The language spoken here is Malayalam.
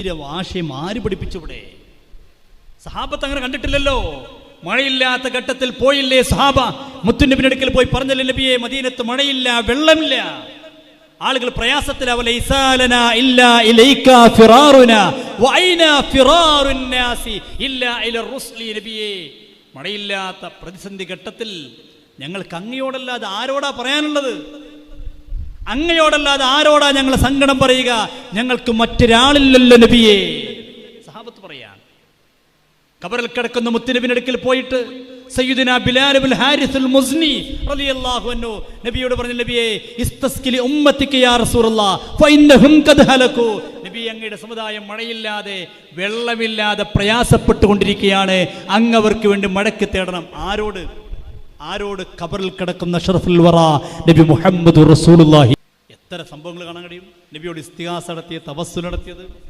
ആശയം ആര് പഠിപ്പിച്ചിവിടെ സഹാബത്ത് അങ്ങനെ കണ്ടിട്ടില്ലല്ലോ. മഴയില്ലാത്ത ഘട്ടത്തിൽ പോയില്ലേ സഹാബ? മുത്തുനബിനടുക്കൽ പോയി പറഞ്ഞല്ലേ നബിയെ മദീനത്ത് മഴയില്ല വെള്ളമില്ല. ആളുകൾ പ്രയാസത്തിലാവലെ മഴയില്ലാത്ത പ്രതിസന്ധി ഘട്ടത്തിൽ ഞങ്ങൾക്ക് അങ്ങയോടല്ലാതെ ആരോടാ പറയാനുള്ളത്? അങ്ങയോടല്ലാതെ ആരോടാ ഞങ്ങൾ സങ്കടം പറയുക? ഞങ്ങൾക്ക് മറ്റൊരാളില്ലല്ലോ നബിയേ. സഹാബത്ത് പറയാണ് കബറിൽ കിടക്കുന്ന മുത്തുനബിനടുക്കിൽ പോയിട്ട് സയ്യിദുന ഇബ്നുൽ ഹാരിസുൽ മുസ്നി റളിയല്ലാഹു അൻഹു നബിയോട് പറഞ്ഞു നബിയെ ഇസ്തസ്കിലി ഉമ്മത്തിക യാ റസൂലല്ലാഹ് ഫഇന്നഹും ഖദ് ഹലകു നബി അങ്ങയുടെ സമുദായം മഴയില്ലാതെ വെള്ളമില്ലാതെ പ്രയാസപ്പെട്ടുകൊണ്ടിരിക്കുകയാണ്. അങ്ങ് അവർക്ക് വേണ്ടി മടക്കി തേടണം. ആരോട്? ആരോട്? കബറിൽ കിടക്കുന്ന ഷറഫുൽ വറ നബി മുഹമ്മദ് റസൂലുള്ളാഹി എത്ര സംഭവങ്ങൾ കാണാൻ കഴിയും. നബിയോട് ഇസ്തിഹാസ നടത്തിയ തപസ്സു നടത്തിയത്.